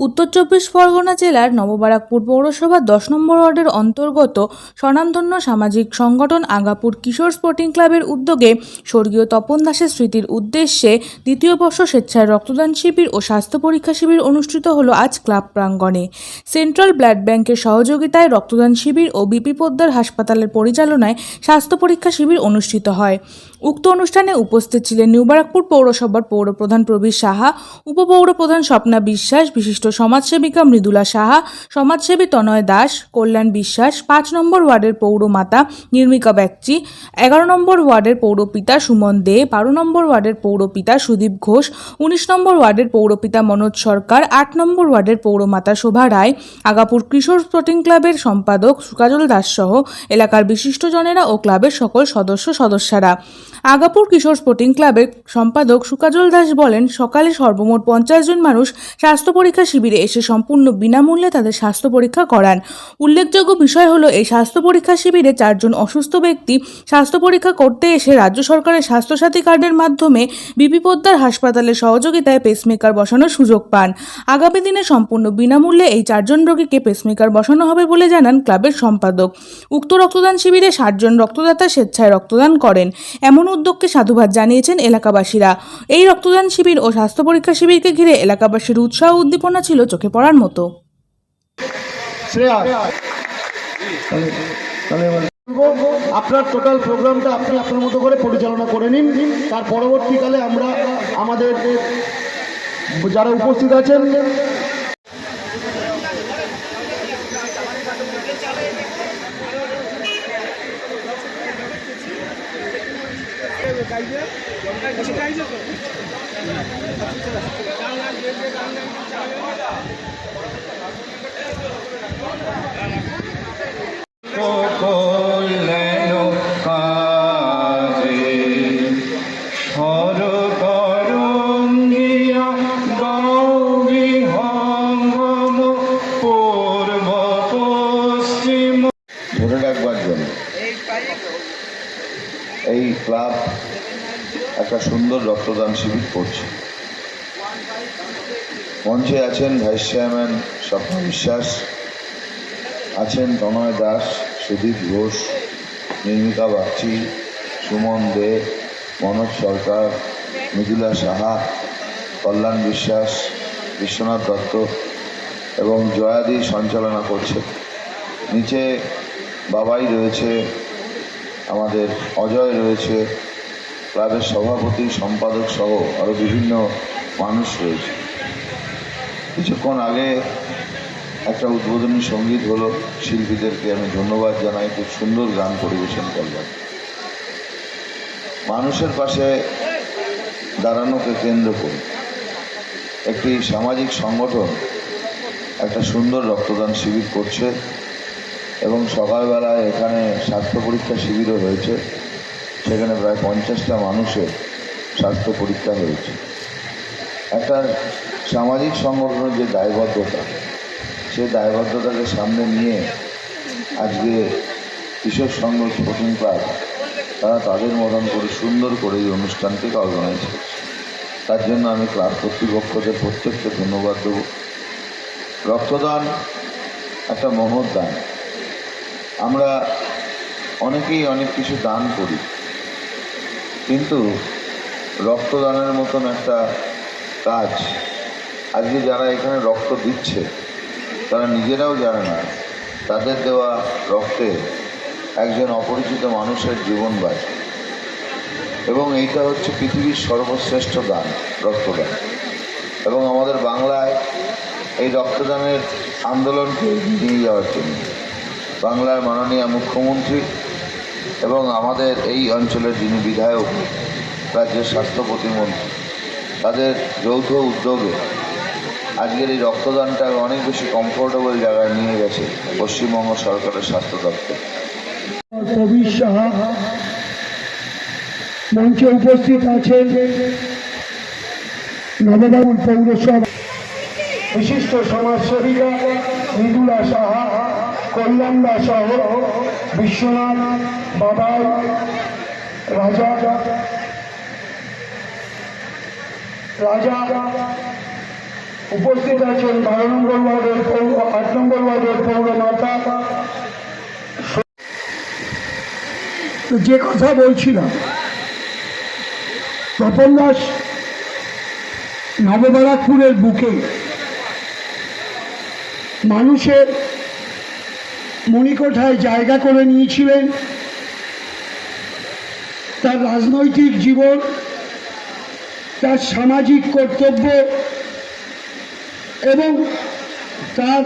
উত্তর চব্বিশ পরগনা জেলার নববারাকপুর পৌরসভার দশ নম্বর ওয়ার্ডের অন্তর্গত স্বনামধন্য সামাজিক সংগঠন আগাপুর কিশোর স্পোর্টিং ক্লাবের উদ্যোগে স্বর্গীয় তপন দাসের স্মৃতির উদ্দেশ্যে দ্বিতীয় বর্ষ স্বেচ্ছায় রক্তদান শিবির ও স্বাস্থ্য পরীক্ষা শিবির অনুষ্ঠিত হলো আজ ক্লাব প্রাঙ্গণে। সেন্ট্রাল ব্লাড ব্যাংকের সহযোগিতায় রক্তদান শিবির ও বিপি পোদ্দার হাসপাতালের পরিচালনায় স্বাস্থ্য পরীক্ষা শিবির অনুষ্ঠিত হয়। উক্ত অনুষ্ঠানে উপস্থিত ছিলেন নিউবারাকপুর পৌরসভার পৌরপ্রধান প্রবীর সাহা, উপপৌরপ্রধান স্বপ্না বিশ্বাস, বিশিষ্ট সমাজসেবিকা মৃদুলা সাহা, সমাজসেবী তনয় দাস, কল্যাণ বিশ্বাস, পাঁচ নম্বর ওয়ার্ডের পৌরমাতা নির্মিকা ব্যাগচি, এগারো নম্বর ওয়ার্ডের পৌরপিতা সুমন দে, বারো নম্বর ওয়ার্ডের পৌরপিতা সুদীপ ঘোষ, উনিশ নম্বর ওয়ার্ডের পৌরপিতা মনোজ সরকার, আট নম্বর ওয়ার্ডের পৌরমাতা শোভা রায়, আগাপুর কিশোর স্পোর্টিং ক্লাবের সম্পাদক সুকাজল দাস সহ এলাকার বিশিষ্টজনেরা ও ক্লাবের সকল সদস্য সদস্যরা। আগাপুর কিশোর স্পোর্টিং ক্লাবের সম্পাদক সুকাজল দাস বলেন, সকালে সর্বমোট পঞ্চাশ জন মানুষ স্বাস্থ্য পরীক্ষা শিবিরে এসে সম্পূর্ণ বিনামূল্যে তাদের স্বাস্থ্য পরীক্ষা করান। উল্লেখযোগ্য বিষয় হলো, এই স্বাস্থ্য পরীক্ষা শিবিরে চারজন অসুস্থ ব্যক্তি স্বাস্থ্য পরীক্ষা করতে এসে রাজ্য সরকারের স্বাস্থ্যসাথী কার্ডের মাধ্যমে বিপি পোদ্দার হাসপাতালের সহযোগিতায় পেসমেকার বসানোর সুযোগ পান। আগামী দিনে সম্পূর্ণ বিনামূল্যে এই চারজন রোগীকে পেসমেকার বসানো হবে বলে জানান ক্লাবের সম্পাদক। উক্ত রক্তদান শিবিরে ষাটজন রক্তদাতা স্বেচ্ছায় রক্তদান করেন। এমন উদ্যোগকে সাধুবাদ জানিয়েছেন এলাকাবাসীরা। এই রক্তদান শিবির ও স্বাস্থ্য পরীক্ষা শিবিরকে ঘিরে এলাকাবাসীর উৎসাহ উদ্দীপনা ছিল চোখে পড়ার মতো। আপনার টোটাল প্রোগ্রামটা আপনি আপনার মতো করে পরিচালনা করে নিন। তার পরবর্তীকালে আমরা আমাদের যারা উপস্থিত আছেন 开着走。刚刚刚刚下。সুন্দর রক্তদান শিবির করছে। মঞ্চে আছেন ভাইস চেয়ারম্যান স্বপ্ন বিশ্বাস, আছেন তনয় দাস, সুদীপ ঘোষ নির্মিকা বাগচি, সুমন দে, মনোজ সরকার, মৃদুলা সাহা, কল্যাণ বিশ্বাস, বিশ্বনাথ দত্ত এবং জয়াদি সঞ্চালনা করছে। নিচে বাবাই রয়েছে, আমাদের অজয় রয়েছে ক্লাবের সভাপতি, সম্পাদক সহ আরও বিভিন্ন মানুষ রয়েছে। কিছুক্ষণ আগে একটা উদ্বোধনী সংগীত হলো, শিল্পীদেরকে আমি ধন্যবাদ জানাই, খুব সুন্দর গান পরিবেশন করলাম মানুষের পাশে দাঁড়ানোকে কেন্দ্র করে একটি সামাজিক সংগঠন একটা সুন্দর রক্তদান শিবির করছে এবং সকালবেলায় এখানে স্বাস্থ্য পরীক্ষা শিবিরও হয়েছে। সেখানে প্রায় পঞ্চাশটা মানুষের স্বাস্থ্য পরীক্ষা হয়েছে। একটা সামাজিক সংগঠনের যে দায়বদ্ধতা, সেই দায়বদ্ধতাকে সামনে নিয়ে আজকে কিশোর সংঘ স্পোর্টিং ক্লাব, তারা তাদের মতন করে সুন্দর করে এই অনুষ্ঠানটিকে অর্গানাইজ করছে। তার জন্য আমি ক্লাব কর্তৃপক্ষদের প্রত্যেককে ধন্যবাদ দেব। রক্তদান একটা মহৎ দান। আমরা অনেকেই অনেক কিছু দান করি। কিন্তু রক্তদানের মতন একটা কাজ। আজকে যারা এখানে রক্ত দিচ্ছে, তারা নিজেরাও জানে না, তাদের দেওয়া রক্তে একজন অপরিচিত মানুষের জীবন বাঁচে। এবং এইটা হচ্ছে পৃথিবীর সর্বশ্রেষ্ঠ দান, রক্তদান। এবং আমাদের বাংলায় এই রক্তদানের আন্দোলনকে নিয়ে যাওয়ার জন্য বাংলার মাননীয় মুখ্যমন্ত্রী এবং আমাদের এই অঞ্চলের যিনি বিধায়ক, রাজ্যের স্বাস্থ্য প্রতিমন্ত্রী, তাদের যৌথ উদ্যোগে আজকের এই রক্তদানটা অনেক বেশি কমফোর্টেবল জায়গায় নিয়ে গেছে পশ্চিমবঙ্গ সরকারের স্বাস্থ্য দপ্তর। সাহা মঞ্চে উপস্থিত আছেন নববাবুর পৌরসভা বিশিষ্ট সমাজসেবিকা মৃদুলা সাহা। কল্যাণ দাস সহ বিশ্বনাথ বাবাই রাজা রাজা উপস্থিত আছেন বারো নম্বর ওয়ার্ডের পৌর, আট নম্বর ওয়ার্ডের পৌরমাতা। তো যে কথা বলছিলাম, তপন দাস নববারাকপুরের বুকে মানুষের মণিকোঠায় জায়গা করে নিয়েছিলেন। তার রাজনৈতিক জীবন, তার সামাজিক কর্তব্য এবং তার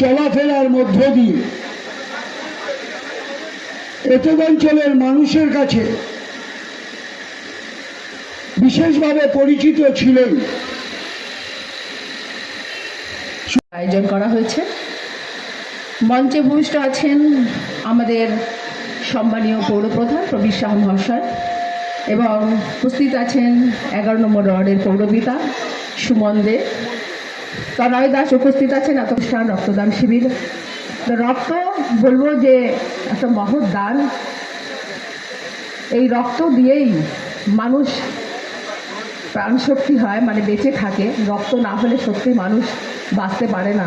চলাফেরার মধ্য দিয়ে এতদ অঞ্চলের মানুষের কাছে বিশেষভাবে পরিচিত ছিলেন। আয়োজন করা হয়েছে। মঞ্চে ভূমিষ্ঠ আছেন আমাদের সম্মানীয় পৌরপ্রধান প্রবীর শাহ মহাশয় এবং উপস্থিত আছেন এগারো নম্বর ওয়ার্ডের পৌরপিতা সুমন দে। তনয় দাস উপস্থিত আছেন এত অনুষ্ঠান রক্তদান শিবির। রক্ত বলব যে একটা মহৎ দান। এই রক্ত দিয়েই মানুষ প্রাণশক্তি হয় মানে বেঁচে থাকে। রক্ত না হলে সত্যি মানুষ বাঁচতে পারে না।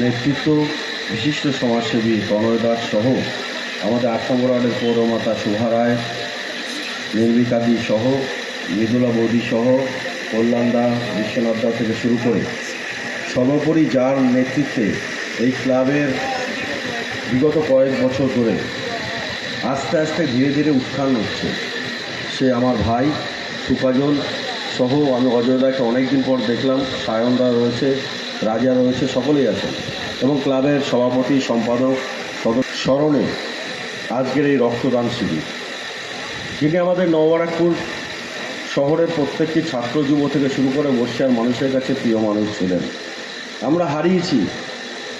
নেতৃত্ব, বিশিষ্ট সমাজসেবী তনয় দাস সহ আমাদের আট পৌরমাতা শোভা রায়, নির্বিকাদি সহ, মৃদুলা বৌদি সহ, কল্যাণ দা, বিশ্বনাথ দা থেকে শুরু করে সর্বোপরি যার নেতৃত্বে এই ক্লাবের বিগত কয়েক বছর ধরে আস্তে আস্তে ধীরে ধীরে উত্থান হচ্ছে। সে আমার ভাই সুকাজল সহ আমি অজয়দাকে অনেক দিন পর দেখলাম সায়নদা রয়েছে রাজা রয়েছে, সকলেই আছেন। এবং ক্লাবের সভাপতি, সম্পাদক স্মরণে আজকের এই রক্তদান শিবির। যিনি আমাদের নববারাকপুর শহরের প্রত্যেকটি ছাত্র যুব থেকে শুরু করে বর্ষিয়ার মানুষের কাছে প্রিয় মানুষ ছিলেন। আমরা হারিয়েছি,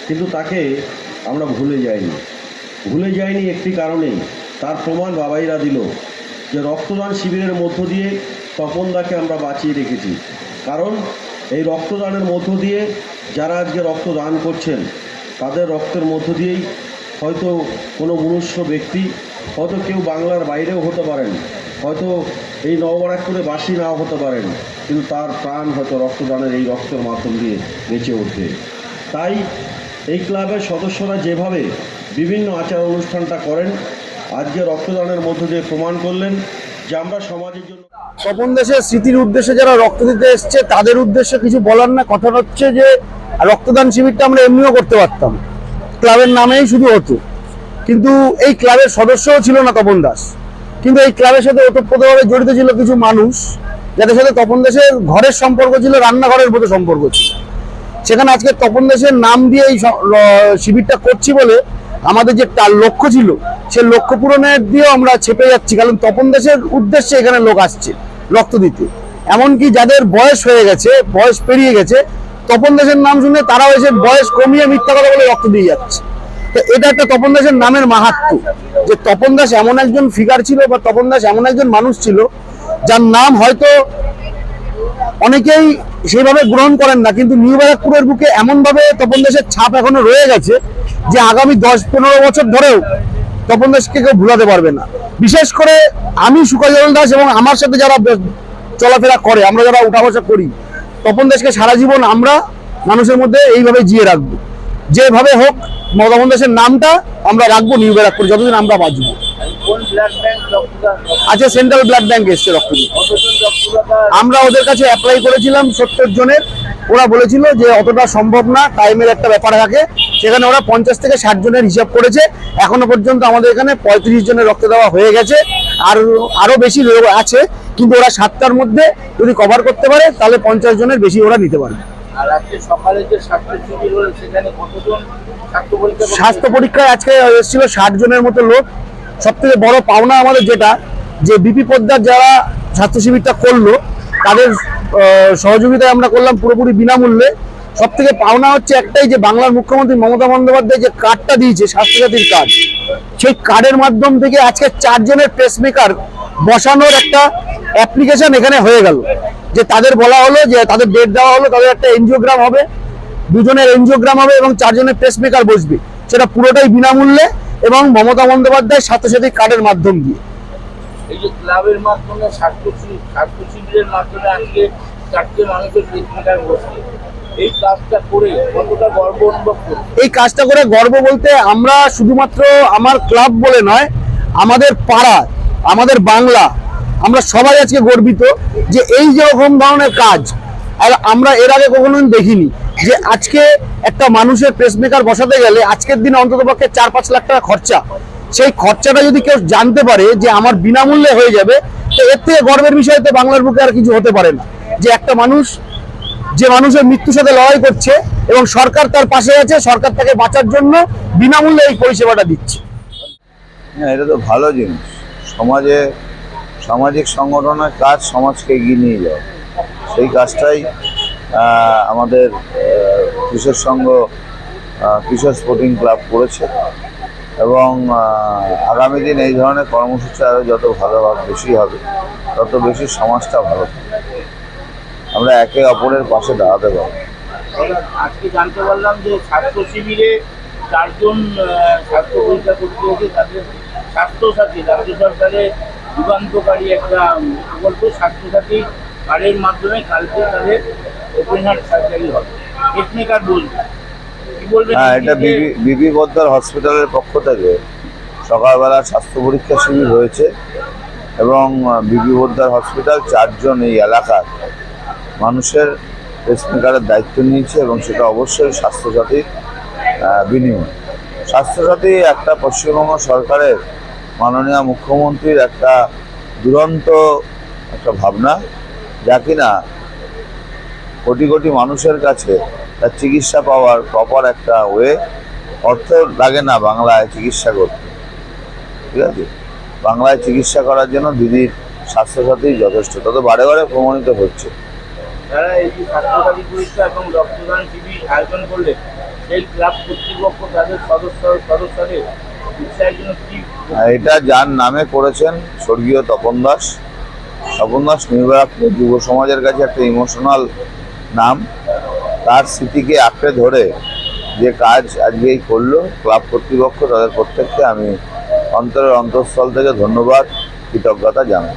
কিন্তু তাকে আমরা ভুলে যাইনি। ভুলে যায়নি একটি কারণেই, তার প্রমাণ বাবাইরা দিল যে রক্তদান শিবিরের মধ্য দিয়ে তপনদাকে আমরা বাঁচিয়ে রেখেছি। কারণ এই রক্তদানের মধ্য দিয়ে যারা আজকে রক্তদান করছেন, তাদের রক্তের মধ্য দিয়েই হয়তো কোনো মনুষ্য ব্যক্তি, হয়তো কেউ বাংলার বাইরেও হতে পারেন, হয়তো এই নববারাকপুরে বাসি নাও হতে পারেন, কিন্তু তার প্রাণ হয়তো রক্তদানের এই রক্তের মাধ্যম দিয়ে বেঁচে ওঠে তাই এই ক্লাবের সদস্যরা যেভাবে বিভিন্ন আচার অনুষ্ঠানটা করেন, আজকে রক্তদানের মধ্য দিয়ে প্রমাণ করলেন যে আমরা সমাজের জন্য স্বপন দেশের স্মৃতির উদ্দেশ্যে যারা রক্ত দিতে এসছে, তাদের উদ্দেশ্যে কিছু বলার না, কথা হচ্ছে যে রক্তদান শিবিরটা আমরা এমনিও করতে পারতাম। ক্লাবের নামেই শুধু হতো। কিন্তু এই ক্লাবের সদস্যও ছিল না তপন দাস। কিন্তু এই ক্লাবের সাথে ওতপ্রোতভাবে জড়িত ছিল কিছু মানুষ, যাদের সাথে তপন দাসের ঘরের সম্পর্ক ছিল, রান্নাঘরের মতো সম্পর্ক ছিল। সেখানে আজকে তপন দাসের নাম দিয়ে এই শিবিরটা করছি বলে আমাদের যে তার লক্ষ্য ছিল, সে লক্ষ্য পূরণের দিয়েও আমরা ছেপে যাচ্ছি। কারণ তপন দেশের উদ্দেশ্যে এখানে লোক আসছে রক্ত দিতে। এমনকি যাদের বয়স হয়ে গেছে, বয়স পেরিয়ে গেছে, তপন দেশের নাম শুনে তারাও এসে বয়স কমিয়ে মিথ্যা কথা বলে রক্ত দিয়ে যাচ্ছে। তো এটা একটা তপন দাসের নামের মাহাত্ম। যে তপন দাস এমন একজন ফিগার ছিল বা তপন দাস এমন একজন মানুষ ছিল, যার নাম হয়তো অনেকেই সেইভাবে গ্রহণ করেন না, কিন্তু নিউ ব্যারাকপুরের বুকে এমনভাবে তপন দাসের ছাপ এখনও রয়ে গেছে যে আগামী দশ পনেরো বছর ধরেও তপন দাসকে কেউ ভুলাতে পারবে না। বিশেষ করে আমি সুকাজল দাস এবং আমার সাথে যারা চলাফেরা করে, আমরা যারা উঠা বসা করি, তপন দাসকে সারা জীবন আমরা মানুষের মধ্যে এইভাবে জিয়ে রাখব। যেভাবে হোক মমতা দাসের নামটা আমরা রাখব নিউ ব্যারাকপুর, যতদিন আমরা বাঁচবো। আচ্ছা সেন্ট্রাল ব্লাড ব্যাংক এসছে রক্ত আমরা ওদের কাছে অ্যাপ্লাই করেছিলাম সত্তর জনের। ওরা বলেছিল যে অতটা সম্ভব না টাইমের একটা ব্যাপার থাকে। সেখানে ওরা পঞ্চাশ থেকে ষাট জনের হিসাব করেছে। এখনও পর্যন্ত আমাদের এখানে পঁয়ত্রিশ জনের রক্ত দেওয়া হয়ে গেছে। আর আরও বেশি লোক আছে কিন্তু ওরা সাতটার মধ্যে যদি কভার করতে পারে তাহলে পঞ্চাশ জনের বেশি ওরা নিতে পারে আর আজকে সকালে যে স্বাস্থ্য সেখানে কতজন স্বাস্থ্য পরীক্ষা করতে স্বাস্থ্য পরীক্ষায় আজকে এসেছিল ষাট জনের মতো লোক। সব থেকে বড় পাওনা আমাদের যেটা, যে বিপি পদ্মার যারা স্বাস্থ্য শিবিরটা করল, তাদের সহযোগিতায় আমরা করলাম পুরোপুরি বিনামূল্যে। সব থেকে পাওনা হচ্ছে একটাই যে বাংলার মুখ্যমন্ত্রী মমতা বন্দ্যোপাধ্যায় যে কার্ডটা দিয়েছে, স্বাস্থ্যসাথীর কার্ড সেই কার্ডের মাধ্যম থেকে আজকে চারজনের পেসমেকার বসানোর একটা অ্যাপ্লিকেশন এখানে হয়ে গেল। যে তাদের বলা হলো যে, তাদের ডেট দেওয়া হলো, তাদের একটা এনজিওগ্রাম হবে, দুজনের এনজিওগ্রাম হবে এবং চারজনের পেসমেকার বসবে। সেটা পুরোটাই বিনামূল্যে। এবং মমতা বন্দ্যোপাধ্যায় স্বাস্থ্যসাথী কার্ডের মাধ্যম দিয়ে। এই যে ক্লাবের মাধ্যমে স্বাস্থ্য শি- স্বাস্থ্য শিবিরের মাধ্যমে আজকে চারটে মানুষের বসছে এই কাজটা করে কতটা গর্ব অনুভব এই কাজটা করে গর্ব বলতে আমরা শুধুমাত্র আমার ক্লাব বলে নয় আমাদের পাড়া আমাদের বাংলা আমরা সবাই আজকে গর্বিত যে এই যে রকম ধরনের কাজ আর আমরা এর আগে কখনো দেখিনি। যে আজকে একটা মানুষের পেসমেকার বসাতে গেলে আজকের দিনে অন্ততপক্ষে চার পাঁচ লাখ টাকা খরচা। সেই খরচাটা যদি কেউ জানতে পারে যে আমার বিনামূল্যে হয়ে যাবে, তো এর থেকে গর্বের বিষয় তো বাংলার বুকে আর কিছু হতে পারে না। যে একটা মানুষ, যে মানুষের মৃত্যুর সাথে লড়াই করছে এবং সরকার তার পাশে আছে, সরকার তাকে বাঁচার জন্য বিনামূল্যে এই পরিষেবাটা দিচ্ছে। হ্যাঁ এটা তো ভালো জিনিস। সমাজে, সামাজিক সংগঠনের কাজ সমাজকে এগিয়ে নিয়ে যায় সেই কাজটাই আমাদের কিশোর সংঘ কিশোর স্পোর্টিং ক্লাব করেছে। এবং আগামী দিন এই ধরনের কর্মসূচি আরও যত ভালো বেশি হবে, তত বেশি সমাজটা ভালো থাকবে। আমরা একে অপরের পাশে দাঁড়াতে পারব। আজকে জানতে পারলাম যে স্বাস্থ্য শিবিরে চারজন স্বাস্থ্য পরীক্ষা করতে হয়েছে তাদের স্বাস্থ্যসাথী, রাজ্য সরকারের যুগান্তকারী একটা প্রকল্প, স্বাস্থ্যসাথী কার্ডের মাধ্যমে কালকে তাদের ওপেন হার্ট সার্জারি হবে পেসমেকার বলবে। হ্যাঁ এটা বিবি হসপিটালের পক্ষ থেকে সকালবেলা স্বাস্থ্য পরীক্ষা শিবির হয়েছে এবং বিবি পদ্মার হসপিটাল চারজন এই এলাকার মানুষের পেসমেকারের দায়িত্ব নিয়েছে এবং সেটা অবশ্যই স্বাস্থ্যসাথীর বিনিময়। স্বাস্থ্যসাথী একটা পশ্চিমবঙ্গ সরকারের মাননীয় মুখ্যমন্ত্রীর একটা দুরন্ত একটা ভাবনা যা কিনা কোটি কোটি মানুষের কাছে তার চিকিৎসা পাওয়ার প্রপার একটা ওয়ে অর্থ লাগে না বাংলায় চিকিৎসা করতে। ঠিক আছে? বাংলায় চিকিৎসা করার জন্য দিদির স্বাস্থ্যসাথী যথেষ্ট। তত বারে বারে প্রমাণিত হচ্ছে। যারা এই স্বাস্থ্যসাথী পরীক্ষা এবং রক্তদান শিবির আয়োজন করলে সেই ক্লাব কর্তৃপক্ষ তাদের সদস্য সদস্যদের চিকিৎসার জন্য কি আর এটা যার নামে করেছেন স্বর্গীয় তপন দাস। তপন দাস নির্বাচন যুব সমাজের কাছে একটা ইমোশনাল নাম, তার স্মৃতিকে আঁকড়ে ধরে যে কাজ আজকেই করল, ক্লাব কর্তৃপক্ষ, তাদের প্রত্যেককে আমি অন্তরের অন্তঃস্থল থেকে ধন্যবাদ, কৃতজ্ঞতা জানাই।